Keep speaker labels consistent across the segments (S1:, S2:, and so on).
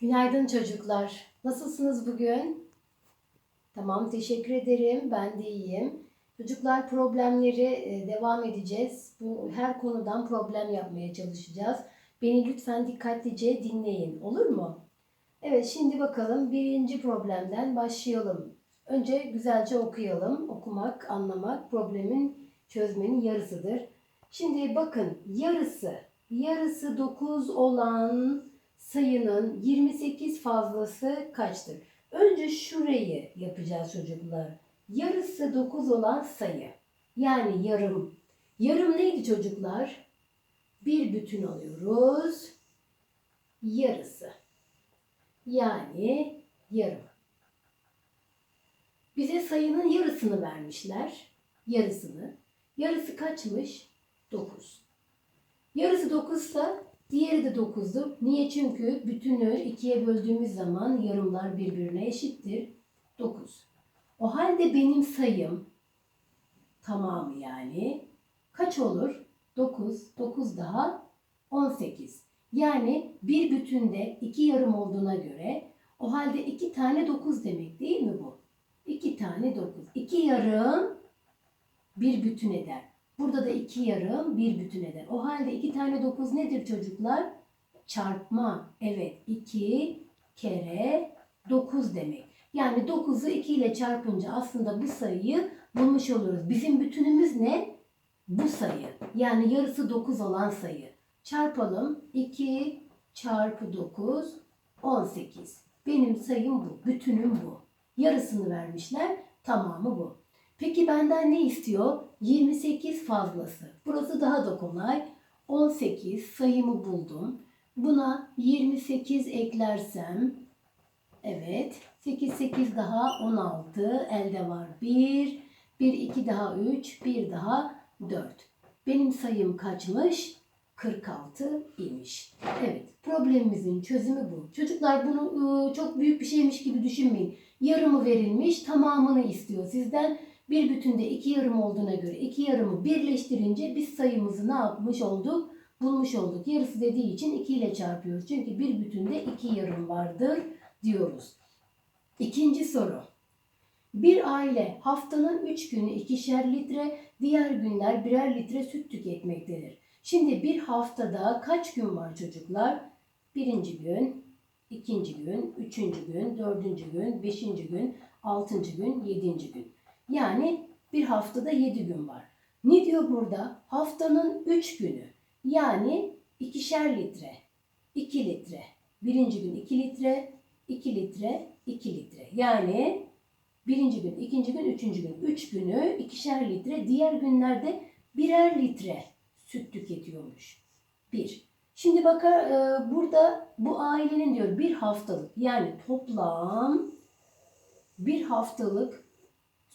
S1: Günaydın çocuklar. Nasılsınız bugün? Tamam, teşekkür ederim. Ben de iyiyim. Çocuklar problemleri e, devam edeceğiz. Bu her konudan problem yapmaya çalışacağız. Beni lütfen dikkatlice dinleyin. Olur mu? Evet, şimdi bakalım birinci problemden başlayalım. Önce güzelce okuyalım. Okumak, anlamak problemin çözmenin yarısıdır. Şimdi bakın yarısı, yarısı 9 olan sayının 28 fazlası kaçtır? Önce şurayı yapacağız çocuklar. Yarısı 9 olan sayı. Yani yarım. Yarım neydi çocuklar? Bir bütün alıyoruz. Yarısı. Yani yarım. Bize sayının yarısını vermişler. Yarısını. Yarısı kaçmış? 9. Yarısı 9 ise diğeri de 9'dur. Niye? Çünkü bütünü ikiye böldüğümüz zaman yarımlar birbirine eşittir. 9. O halde benim sayım tamamı yani kaç olur? 9. 9 daha 18. Yani bir bütünde iki yarım olduğuna göre o halde iki tane 9 demek değil mi bu? İki tane 9. İki yarım bir bütün eder. Burada da iki yarım bir bütün eder. O halde iki tane 9 nedir çocuklar? Çarpma. Evet 2 kere 9 demek. Yani 9'u 2 ile çarpınca aslında bu sayıyı bulmuş oluyoruz. Bizim bütünümüz ne? Bu sayı. Yani yarısı 9 olan sayı. Çarpalım. 2 çarpı 9 18. Benim sayım bu. Bütünüm bu. Yarısını vermişler. Tamamı bu. Peki benden ne istiyor? 28 fazlası. Burası daha da kolay. 18 sayımı buldum. Buna 28 eklersem evet 8 8 daha 16 elde var 1 1 2 daha 3 1 daha 4. Benim sayım kaçmış? 46 imiş. Evet problemimizin çözümü bu. Çocuklar bunu ıı, çok büyük bir şeymiş gibi düşünmeyin. Yarımı verilmiş tamamını istiyor sizden. Bir bütünde iki yarım olduğuna göre iki yarımı birleştirince biz sayımızı ne yapmış olduk? Bulmuş olduk. Yarısı dediği için 2 ile çarpıyoruz. Çünkü bir bütünde iki yarım vardır diyoruz. İkinci soru. Bir aile haftanın 3 günü ikişer litre, diğer günler birer litre süt tüketmektedir. Şimdi bir haftada kaç gün var çocuklar? Birinci gün, ikinci gün, üçüncü gün, dördüncü gün, beşinci gün, altıncı gün, yedinci gün. Yani bir haftada 7 gün var. Ne diyor burada? Haftanın 3 günü. Yani ikişer litre. 2 litre. Birinci gün 2 litre. 2 litre. 2 litre. Yani birinci gün, ikinci gün, üçüncü gün. 3 günü ikişer litre. Diğer günlerde birer litre süt tüketiyormuş. Bir. Şimdi bakar e, burada bu ailenin diyor bir haftalık yani toplam bir haftalık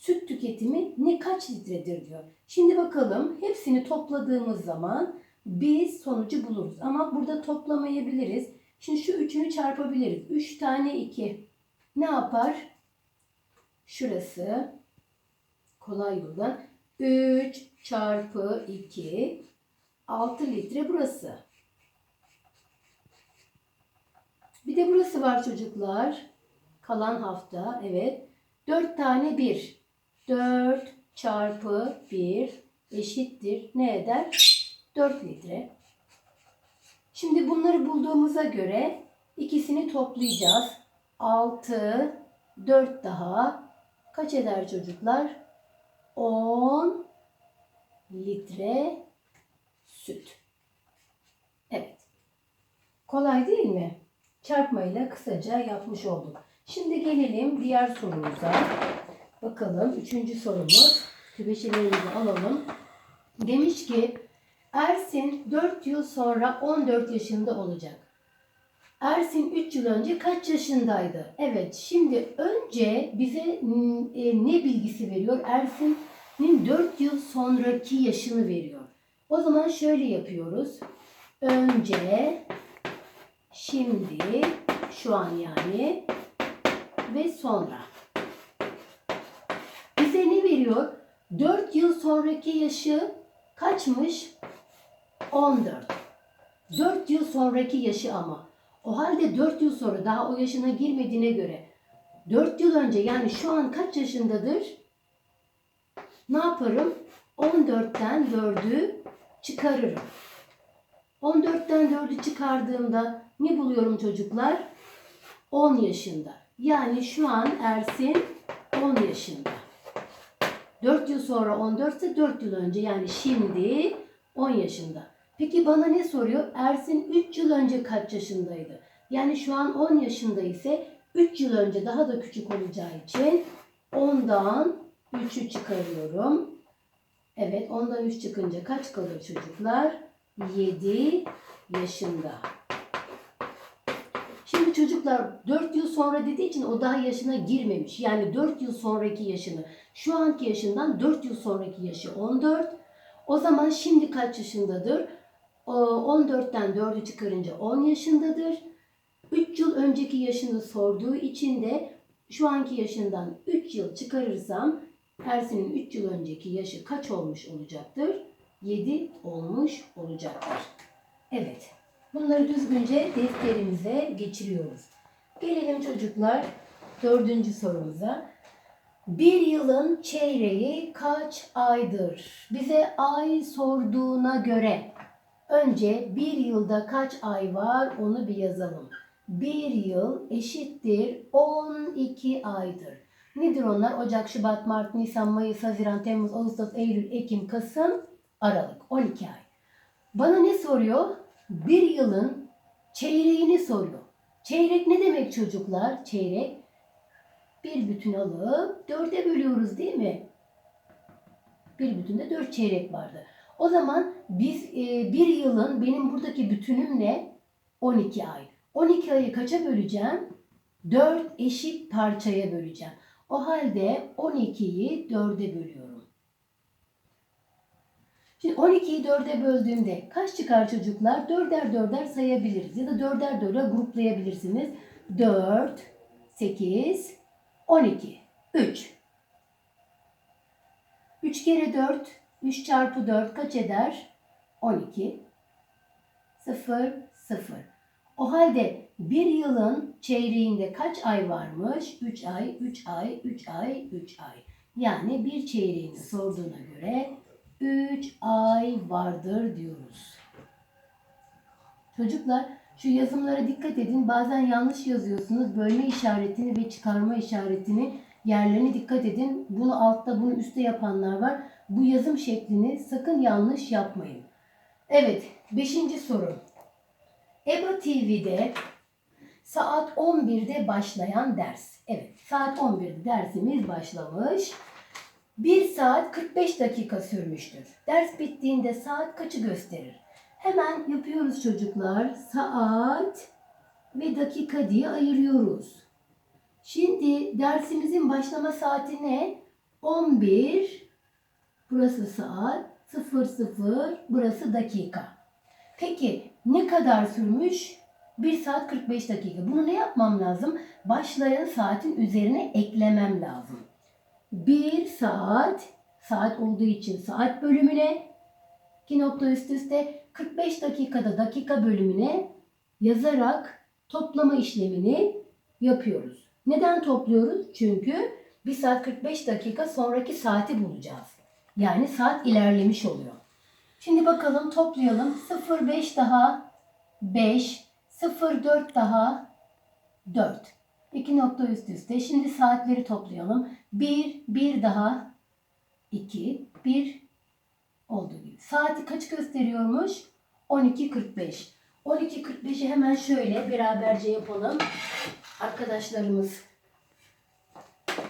S1: süt tüketimi ne kaç litredir diyor. Şimdi bakalım hepsini topladığımız zaman biz sonucu buluruz. Ama burada toplamayabiliriz. Şimdi şu üçünü çarpabiliriz. 3 tane 2 ne yapar? Şurası kolay yoldan 3 çarpı 2 6 litre burası. Bir de burası var çocuklar. Kalan hafta evet. 4 tane 1. 4 çarpı 1 eşittir. Ne eder? 4 litre. Şimdi bunları bulduğumuza göre ikisini toplayacağız. 6, 4 daha kaç eder çocuklar? 10 litre süt. Evet. Kolay değil mi? Çarpmayla kısaca yapmış olduk. Şimdi gelelim diğer sorumuza. Bakalım üçüncü sorumuz. Kübeşelerimizi alalım. Demiş ki Ersin 4 yıl sonra 14 yaşında olacak. Ersin 3 yıl önce kaç yaşındaydı? Evet şimdi önce bize e, ne bilgisi veriyor? Ersin'in 4 yıl sonraki yaşını veriyor. O zaman şöyle yapıyoruz. Önce, şimdi, şu an yani ve sonra. Veriyor? 4 yıl sonraki yaşı kaçmış? 14. 4 yıl sonraki yaşı ama. O halde 4 yıl sonra daha o yaşına girmediğine göre 4 yıl önce yani şu an kaç yaşındadır? Ne yaparım? 14'ten 4'ü çıkarırım. 14'ten 4'ü çıkardığımda ne buluyorum çocuklar? 10 yaşında. Yani şu an Ersin 10 yaşında. 4 yıl sonra 14 ise 4 yıl önce yani şimdi 10 yaşında. Peki bana ne soruyor? Ersin 3 yıl önce kaç yaşındaydı? Yani şu an 10 yaşında ise 3 yıl önce daha da küçük olacağı için 10'dan 3'ü çıkarıyorum. Evet 10'dan 3 çıkınca kaç kalır çocuklar? 7 yaşında. Çocuklar 4 yıl sonra dediği için o daha yaşına girmemiş. Yani 4 yıl sonraki yaşını, şu anki yaşından 4 yıl sonraki yaşı 14. O zaman şimdi kaç yaşındadır? O 14'ten 4'ü çıkarınca 10 yaşındadır. 3 yıl önceki yaşını sorduğu için de şu anki yaşından 3 yıl çıkarırsam Ersin'in 3 yıl önceki yaşı kaç olmuş olacaktır? 7 olmuş olacaktır. Evet. Bunları düzgünce defterimize geçiriyoruz. Gelelim çocuklar dördüncü sorumuza. Bir yılın çeyreği kaç aydır? Bize ay sorduğuna göre önce bir yılda kaç ay var onu bir yazalım. Bir yıl eşittir 12 aydır. Nedir onlar? Ocak, Şubat, Mart, Nisan, Mayıs, Haziran, Temmuz, Ağustos, Eylül, Ekim, Kasım, Aralık. 12 ay. Bana ne soruyor? Bir yılın çeyreğini soruyor. Çeyrek ne demek çocuklar? Çeyrek bir bütün alıp dörde bölüyoruz değil mi? Bir bütünde dört çeyrek vardı. O zaman biz e, bir yılın benim buradaki bütünüm ne? 12 ay. 12 ayı kaça böleceğim? 4 eşit parçaya böleceğim. O halde 12'yi 4'e bölüyorum. Şimdi 12'yi 4'e böldüğümde kaç çıkar çocuklar? 4'er 4'er sayabiliriz. Ya da 4'er 4'er gruplayabilirsiniz. 4, 8, 12, 3. 3 kere 4, 3 çarpı 4 kaç eder? 12. 0, 0. O halde bir yılın çeyreğinde kaç ay varmış? 3 ay, 3 ay, 3 ay, 3 ay. Yani bir çeyreğini sorduğuna göre 3 ay vardır diyoruz. Çocuklar şu yazımlara dikkat edin. Bazen yanlış yazıyorsunuz. Bölme işaretini ve çıkarma işaretini yerlerine dikkat edin. Bunu altta bunu üstte yapanlar var. Bu yazım şeklini sakın yanlış yapmayın. Evet, beşinci soru. EBA TV'de saat 11'de başlayan ders. Evet, saat 11'de dersimiz başlamış. 1 saat 45 dakika sürmüştür. Ders bittiğinde saat kaçı gösterir? Hemen yapıyoruz çocuklar. Saat ve dakika diye ayırıyoruz. Şimdi dersimizin başlama saati ne? 11. Burası saat 00. Burası dakika. Peki ne kadar sürmüş? 1 saat 45 dakika. Bunu ne yapmam lazım? Başlayan saatin üzerine eklemem lazım. 1 saat, saat olduğu için saat bölümüne, 2 nokta üst üste 45 dakikada dakika bölümüne yazarak toplama işlemini yapıyoruz. Neden topluyoruz? Çünkü 1 saat 45 dakika sonraki saati bulacağız. Yani saat ilerlemiş oluyor. Şimdi bakalım toplayalım. 0,5 daha 5, 0,4 daha 4. 2 nokta üst üste. Şimdi saatleri toplayalım. 1, 1 daha 2, 1 olduğu gibi. Saati kaç gösteriyormuş? 12.45. 12.45'i hemen şöyle beraberce yapalım. Arkadaşlarımız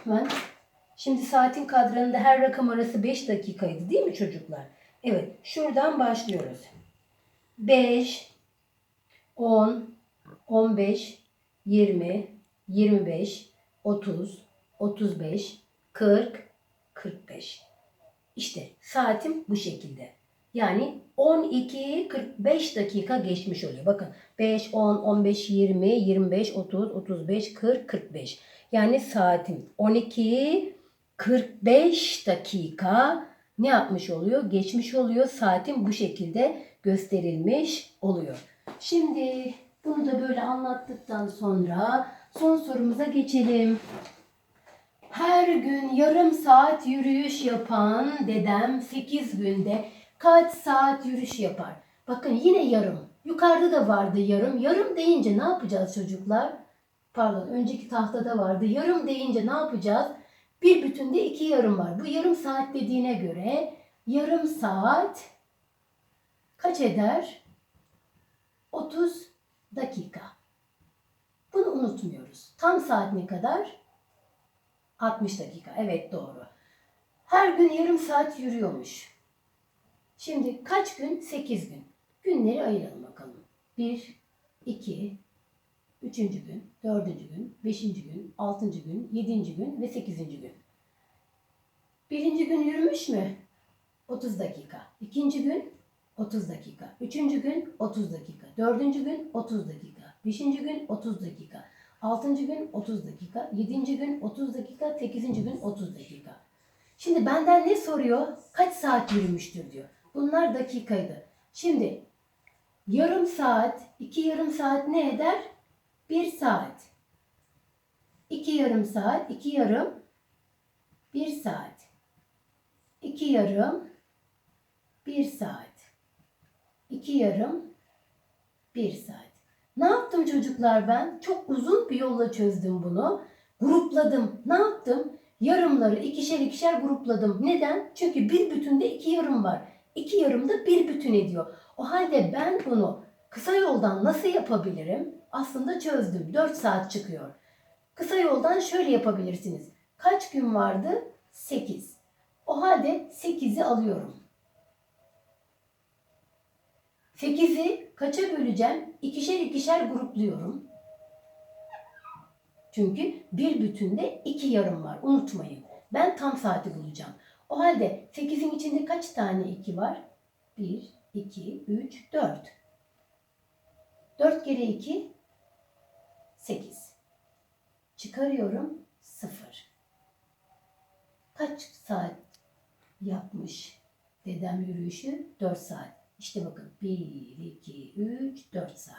S1: hemen. Şimdi saatin kadranında her rakam arası 5 dakikaydı değil mi çocuklar? Evet şuradan başlıyoruz. 5, 10, 15, 20, 25, 30, 35, 40, 45. İşte saatim bu şekilde. Yani 12 45 dakika geçmiş oluyor. Bakın 5, 10, 15, 20, 25, 30, 35, 40, 45. Yani saatim 12 45 dakika ne yapmış oluyor? Geçmiş oluyor. Saatim bu şekilde gösterilmiş oluyor. Şimdi Bunu da böyle anlattıktan sonra son sorumuza geçelim. Her gün yarım saat yürüyüş yapan dedem 8 günde kaç saat yürüyüş yapar? Bakın yine yarım. Yukarıda da vardı yarım. Yarım deyince ne yapacağız çocuklar? Pardon önceki tahtada vardı. Yarım deyince ne yapacağız? Bir bütünde iki yarım var. Bu yarım saat dediğine göre yarım saat kaç eder? 30 dakika. Bunu unutmuyoruz. Tam saat ne kadar? 60 dakika. Evet doğru. Her gün yarım saat yürüyormuş. Şimdi kaç gün? 8 gün. Günleri ayıralım bakalım. 1, 2, 3. gün, 4. gün, 5. gün, 6. gün, 7. gün ve 8. gün. Birinci gün yürümüş mü? 30 dakika. İkinci gün 30 dakika. Üçüncü gün 30 dakika. Dördüncü gün 30 dakika. Beşinci gün 30 dakika. Altıncı gün 30 dakika. Yedinci gün 30 dakika. Sekizinci gün 30 dakika. Şimdi benden ne soruyor? Kaç saat yürümüştür diyor. Bunlar dakikaydı. Şimdi yarım saat, iki yarım saat ne eder? Bir saat. İki yarım saat, iki yarım, bir saat. İki yarım, bir saat. İki yarım, bir saat. Ne yaptım çocuklar ben? Çok uzun bir yolla çözdüm bunu. Grupladım. Ne yaptım? Yarımları ikişer ikişer grupladım. Neden? Çünkü bir bütünde iki yarım var. İki yarım da bir bütün ediyor. O halde ben bunu kısa yoldan nasıl yapabilirim? Aslında çözdüm. 4 saat çıkıyor. Kısa yoldan şöyle yapabilirsiniz. Kaç gün vardı? 8. O halde 8'i alıyorum. 8'i kaça böleceğim? İkişer ikişer grupluyorum. Çünkü bir bütünde iki yarım var. Unutmayın. Ben tam saati bulacağım. O halde 8'in içinde kaç tane 2 var? 1, 2, 3, 4. 4 kere 2, 8. Çıkarıyorum 0. Kaç saat yapmış dedem yürüyüşü? 4 saat. İşte bakın 1, 2, 3, 4 saat.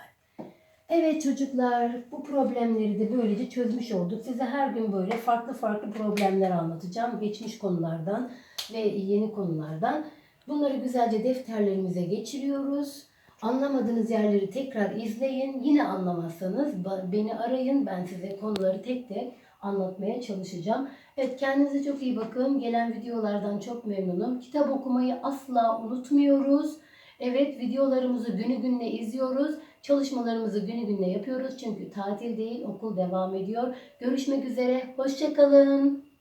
S1: Evet çocuklar bu problemleri de böylece çözmüş olduk. Size her gün böyle farklı farklı problemler anlatacağım. Geçmiş konulardan ve yeni konulardan. Bunları güzelce defterlerimize geçiriyoruz. Anlamadığınız yerleri tekrar izleyin. Yine anlamazsanız beni arayın. Ben size konuları tek tek anlatmaya çalışacağım. Evet kendinize çok iyi bakın. Gelen videolardan çok memnunum. Kitap okumayı asla unutmuyoruz. Evet videolarımızı günü gününe izliyoruz. Çalışmalarımızı günü gününe yapıyoruz. Çünkü tatil değil okul devam ediyor. Görüşmek üzere. Hoşçakalın.